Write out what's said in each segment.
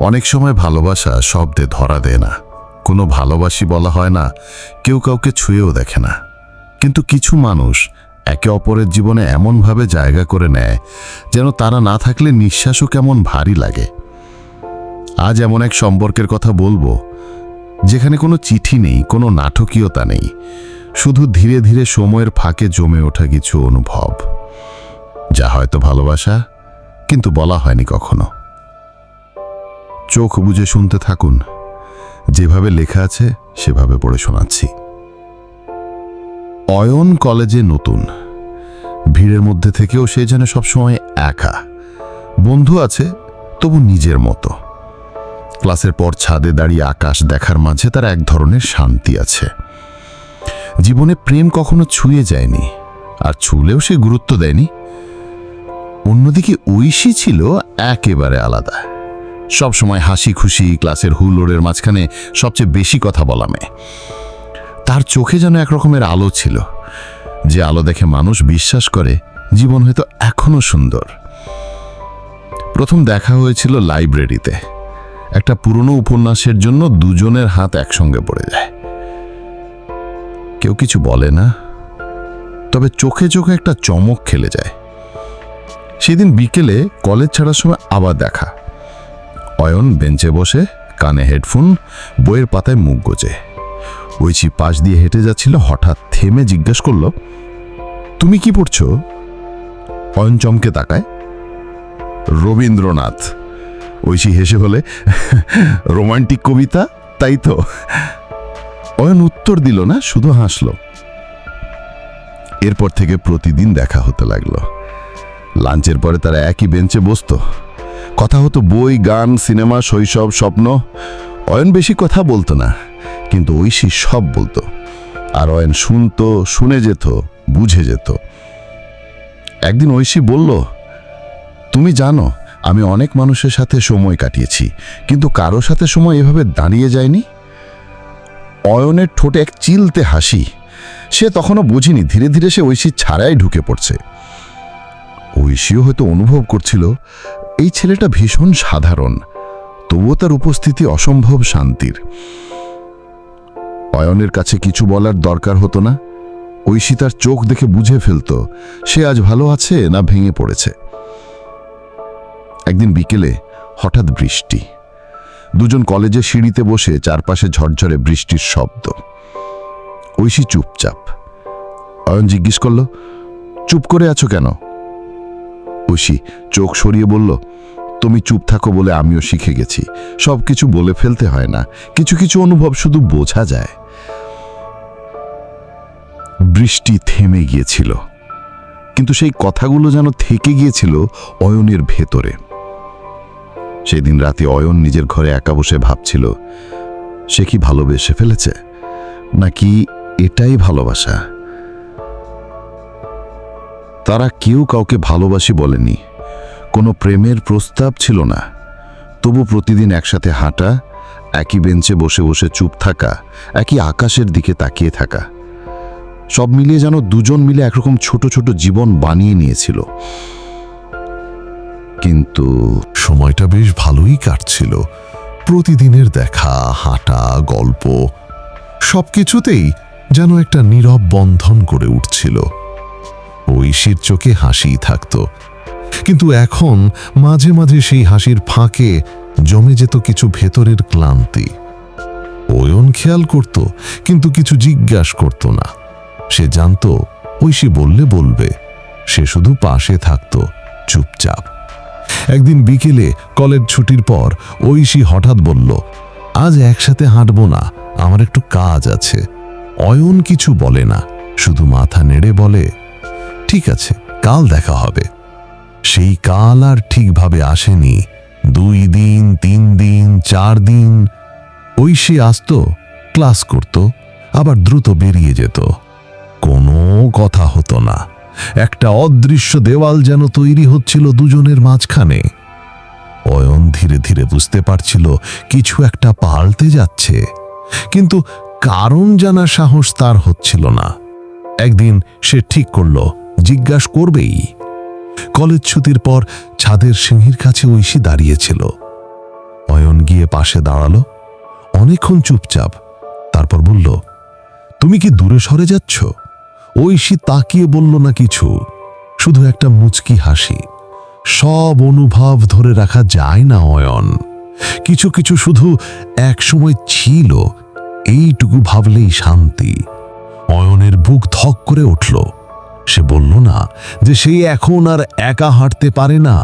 অনেক সময় ভালোবাসা শব্দে ধরা দেয় না। কোনো ভালোবাসি বলা হয় না, কেউ কাউকে ছুঁয়েও দেখে না। কিন্তু কিছু মানুষ একে অপরের জীবনে এমনভাবে জায়গা করে নেয় যেন তারা না থাকলে নিঃশ্বাসও কেমন ভারী লাগে। আজ এমন এক সম্পর্কের কথা বলব, যেখানে কোনো চিঠি নেই, কোনো নাটকীয়তা নেই, শুধু ধীরে ধীরে সময়ের ফাঁকে জমে ওঠা কিছু অনুভব। যা হয়তো ভালোবাসা, কিন্তু বলা হয়নি কখনো। চোখ বুঝে শুনতে থাকুন। যেভাবে লেখা আছে, সেভাবে পড়ে শোনাচ্ছি। অয়ন কলেজে নতুন। ভিড়ের মধ্যে থেকেও সে যেন সবসময় একা। বন্ধু আছে, তবু নিজের মতো। ক্লাসের পর ছাদে দাঁড়িয়ে আকাশ দেখার মাঝে তার এক ধরনের শান্তি আছে। জীবনে প্রেম কখনো ছুঁয়ে যায়নি, আর ছুলেও সে গুরুত্ব দেয়নি। অন্যদিকে ঐশী ছিল একেবারে আলাদা। সব সময় হাসি খুশি ক্লাসের হুলোড়ের মাঝখানে সবচেয়ে বেশি কথা বলা মেয়ে। তার চোখে যেন একরকমের আলো ছিল, যে আলো দেখে মানুষ বিশ্বাস করে জীবন হয়তো এখনও সুন্দর। প্রথম দেখা হয়েছিল লাইব্রেরিতে। একটা পুরনো উপন্যাসের জন্য দুজনের হাত একসঙ্গে পড়ে যায়। কেউ কিছু বলে না, তবে চোখে চোখে একটা চমক খেলে যায়। সেদিন বিকেলে কলেজ ছাড়ার সময় আবার দেখা। অয়ন বেঞ্চে বসে, কানে হেডফোন, বইয়ের পাতায় মুখ গোজে। ঐচি পাশ দিয়ে হেঁটে যাচ্ছিল, হঠাৎ থেমে জিজ্ঞেস করল, তুমি কি পড়ছো? অয়ন চমকে তাকায়, রবীন্দ্রনাথ। ঐশী হেসে বলে, রোমান্টিক কবিতা, তাই তো? অয়ন উত্তর দিল না, শুধু হাসল। এরপর থেকে প্রতিদিন দেখা হতে লাগল। লাঞ্চের পরে তারা একই বেঞ্চে বসতো। কথা হতো বই, গান, সিনেমা, শৈশব, স্বপ্ন। অয়ন বেশি কথা বলতো না, কিন্তু ঐশী সব বলতো। আর অয়ন শুনতো, শুনে যেত, বুঝে যেত। একদিন ঐশী বলল, তুমি জানো, আমি অনেক মানুষের সাথে সময় কাটিয়েছি, কিন্তু কারও সাথে সময় এভাবে দাঁড়িয়ে যায়নি? অয়নের ঠোঁটে এক চিলতে হাসি। সে তখনও বুঝিনি, ধীরে ধীরে সে ঐশী ছাড়াই ঢুকে পড়ছে। ঐশীও হয়তো অনুভব করছিল এই ছেলেটা ভীষণ সাধারণ, তবুও তার উপস্থিতি অসম্ভব শান্তির। অয়নের কাছে কিছু বলার দরকার হতো না। ঐশী তার চোখ দেখে বুঝে ফেলতো, সে আজ ভালো আছে না ভেঙে পড়েছে। একদিন বিকেলে হঠাৎ বৃষ্টি। দুজন কলেজে সিঁড়িতে বসে চারপাশে ঝরঝরে বৃষ্টির শব্দ। ঐশী চুপচাপ। অয়ন জিজ্ঞেস করল, চুপ করে আছো কেন? ঐশী চোখ সরিয়ে বলল, তুমি চুপ থাকো বলে আমিও শিখে গেছি। সব কিছু বলে ফেলতে হয় না। কিছু কিছু অনুভব শুধু বোঝা যায়। বৃষ্টি থেমে গিয়েছিল। কিন্তু সেই কথাগুলো যেন থেকে গিয়েছিল অয়নের ভেতরে। সেদিন রাতে অয়ন নিজের ঘরে একা বসে ভাবছিল, সে কি ভালোবেসে ফেলেছে? নাকি এটাই ভালোবাসা? তারা কেউ কাউকে ভালোবাসি বলেনি। কোনো প্রেমের প্রস্তাব ছিল না। তবু প্রতিদিন একসাথে হাঁটা, একই বেঞ্চে বসে বসে চুপ থাকা, একই আকাশের দিকে তাকিয়ে থাকা। সব মিলিয়ে যেন দুজন মিলে একরকম ছোট ছোট জীবন বানিয়ে নিয়েছিল। কিন্তু সময়টা বেশ ভালোই কাটছিল। প্রতিদিনের দেখা, হাঁটা, গল্প, সবকিছুতেই যেন একটা নীরব বন্ধন করে উঠছিল। ঐশীর চোখে হাসি থাকত। কিন্তু এখন মাঝে মাঝে সেই হাসির ফাঁকে জমে যেত কিছু ভেতরের ক্লান্তি। ওয়ন খেয়াল করত, কিন্তু কিছু জিজ্ঞাস করত না। সে জানত ঐশী বললে বলবে, সে শুধু পাশে থাকত, চুপচাপ। একদিন বিকেলে কলেজ ছুটির পর ঐশী হঠাৎ বলল, আজ একসাথে হাঁটবো না, আমার একটু কাজ আছে। অয়ন কিছু বলে না, শুধু মাথা নেড়ে বলে ঠিক আছে, কাল দেখা হবে। সেই কাল আর ঠিকভাবে আসেনি। দুই দিন, তিন দিন, চার দিন। ওই সে আসতো, ক্লাস করত, আবার দ্রুত বেরিয়ে যেত। কোনো কথা হতো না। একটা অদৃশ্য দেওয়াল যেন তৈরি হচ্ছিল দুজনের মাঝখানে। অয়ন ধীরে ধীরে বুঝতে পারছিল, কিছু একটা পাল্টে যাচ্ছে। কিন্তু কারণ জানা সাহস তার হচ্ছিল না। একদিন সে ঠিক করল জিজ্ঞাস করবেই। কলেজ ছুটির পর ছাদের সিঁড়ির কাছে ঐশী দাঁড়িয়েছিল। অয়ন গিয়ে পাশে দাঁড়াল, অনেকক্ষণ চুপচাপ, তারপর বলল, তুমি কি দূরে সরে যাচ্ছ? ঐশী তাকিয়ে বলল, না কিছু, শুধু একটা মুচকি হাসি। সব অনুভব ধরে রাখা যায় না, অয়ন। কিছু কিছু শুধু একসময় ছিল, এইটুকু ভাবলেই শান্তি। অয়নের বুক ধক করে উঠল। সে বলল, না, যে সে এখন আর একা হাঁটতে পারে না।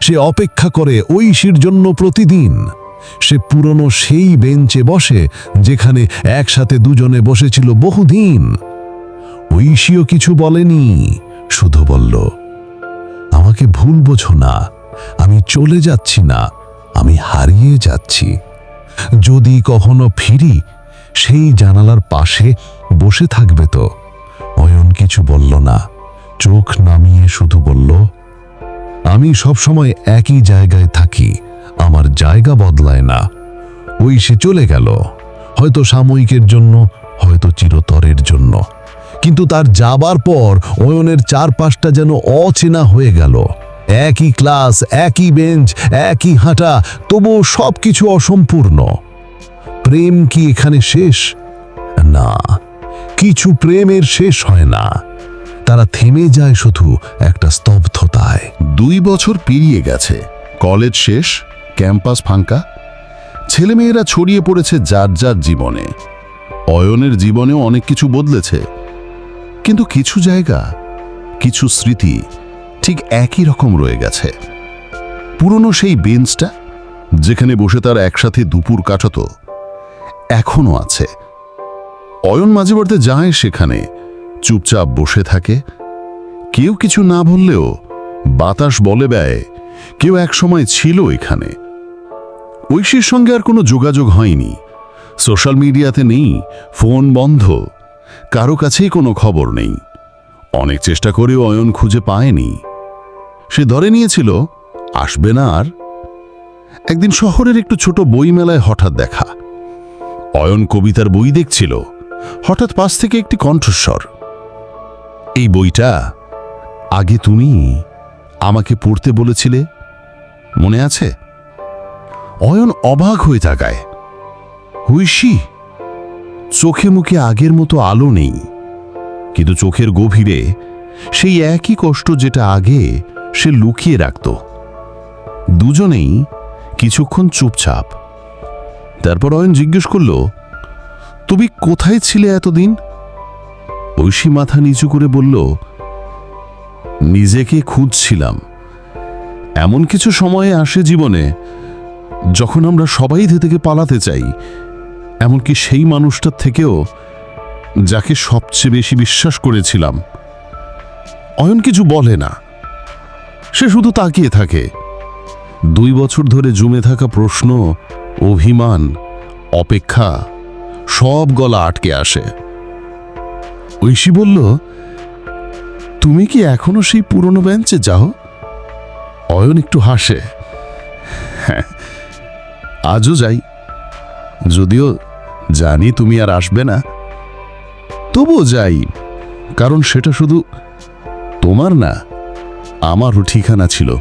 সে অপেক্ষা করে ঐশীর জন্য প্রতিদিন। সে পুরনো সেই বেঞ্চে বসে, যেখানে একসাথে দুজনে বসেছিল বহুদিন। ঐশীও কিছু বলেনি, শুধু বলল, আমাকে ভুল বোঝো না, আমি চলে যাচ্ছি না, আমি হারিয়ে যাচ্ছি। যদি কখনো ফিরি, সেই জানালার পাশে বসে থাকবে তো। অয়ন কিছু বলল না। চোখ নামিয়ে শুধু বলল, আমি সবসময় একই জায়গায় থাকি, আমার জায়গা বদলায় না। ওই সে চলে গেল, হয়তো সাময়িকের জন্য, হয়তো চিরতরের জন্য। কিন্তু তার যাবার পর অয়নের চারপাশটা যেন অচেনা হয়ে গেল। একই ক্লাস, একই বেঞ্চ, একই হাঁটা তবুও সব কিছু অসম্পূর্ণ। প্রেম কি এখানে শেষ? না কিছু প্রেমের শেষ হয় না। তারা থেমে যায় শুধু একটা স্তব্ধতায়। দুই বছর পেরিয়ে গেছে। কলেজ শেষ, ক্যাম্পাস ফাঁকা। ছেলেমেয়েরা ছড়িয়ে পড়েছে যার যার জীবনে। অয়নের জীবনেও অনেক কিছু বদলেছে। কিন্তু কিছু জায়গা, কিছু স্মৃতি ঠিক একই রকম রয়ে গেছে। পুরনো সেই বেঞ্চটা, যেখানে বসে তার একসাথে দুপুর কাটাতো এখনও আছে। অয়ন মাঝে মধ্যে যায় সেখানে, চুপচাপ বসে থাকে। কেউ কিছু না বললেও বাতাস বলে ব্যয়, কেউ এক সময় ছিল এখানে। ঐশীর সঙ্গে আর কোনো যোগাযোগ হয়নি। সোশ্যাল মিডিয়াতে নেই, ফোন বন্ধ, কারও কাছেই কোনো খবর নেই। অনেক চেষ্টা করেও অয়ন খুঁজে পায়নি। সে ধরে নিয়েছিল, আসবে না আর। একদিন শহরের একটু ছোট বইমেলায় হঠাৎ দেখা। অয়ন কবিতার বই দেখছিল হঠাৎ পাশ থেকে একটি কণ্ঠস্বর। এই বইটা আগে তুমি আমাকে পড়তে বলেছিলে? মনে আছে? অয়ন অবাক হয়ে তাকায়। হুইসি চোখে মুখে আগের মতো আলো নেই। কিন্তু চোখের গভীরে সেই একই কষ্ট যেটা আগে সে লুকিয়ে রাখত। দুজনেই কিছুক্ষণ চুপচাপ। তারপর অয়ন জিজ্ঞেস করল তুমি কোথায় ছিলে এতদিন? ঐশী মাথা নিচু করে বলল, নিজেকে খুঁজছিলাম। এমন কিছু সময়ে আসে জীবনে, যখন আমরা সবাই থেকে পালাতে চাই। এমনকি সেই মানুষটার থেকেও, যাকে সবচেয়ে বেশি বিশ্বাস করেছিলাম। অয়ন কিছু বলে না। সে শুধু তাকিয়ে থাকে। দুই বছর ধরে জমে থাকা প্রশ্ন, অভিমান, অপেক্ষা সব গলা আটকে আসে। ঐশী বলল, তুমি কি এখনও সেই পুরনো বেঞ্চে যাও? অয়ন একটু হাসে। হ্যাঁ আজও যাই। যদিও জানি তুমি আর আসবে না। তবুও যাই, কারণ সেটা শুধু তোমার না, আমারও ঠিকানা ছিল।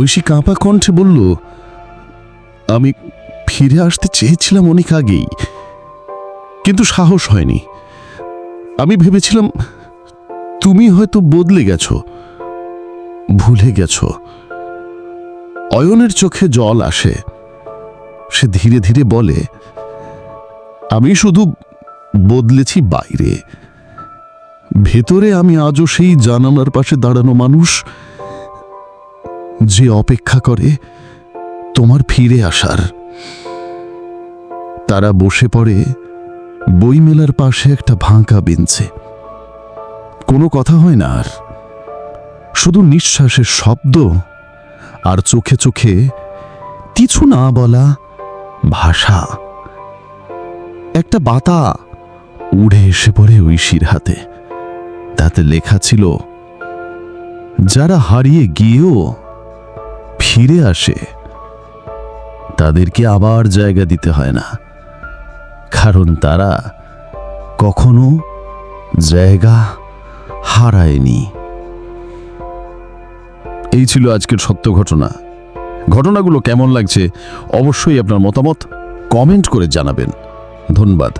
ঐশী কাঁপা কণ্ঠে বলল, আমি ফিরে আসতে চেয়েছিলাম অনেক আগেই, কিন্তু সাহস হয়নি। আমি ভেবেছিলাম, তুমি হয়তো বদলে গেছো, ভুলে গেছো। অয়নের চোখে জল আসে, সে ধীরে ধীরে বলে, আমি শুধু বদলেছি বাইরে। ভেতরে আমি আজও সেই জানালার পাশে দাঁড়ানো মানুষ, যে অপেক্ষা করে তোমার ফিরে আসার। তারা বসে পড়ে বইমেলার পাশে একটা ভাঙা বেঞ্চে। কোনো কথা হয় না আর। শুধু নিঃশ্বাসের শব্দ আর চোখে চোখে কিছু না বলা ভাষা। একটা বাতা উড়ে এসে পড়ে ঐশীর হাতে। তাতে লেখা ছিল, যারা হারিয়ে গিয়েও ফিরে আসে, তাদেরকে আবার জায়গা দিতে হয় না। কারণ তারা কখনো জায়গা হারায়নি। এই ছিল আজকের সত্য ঘটনা। ঘটনাগুলো কেমন লাগছে অবশ্যই আপনার মতামত কমেন্ট করে জানাবেন। ধন্যবাদ।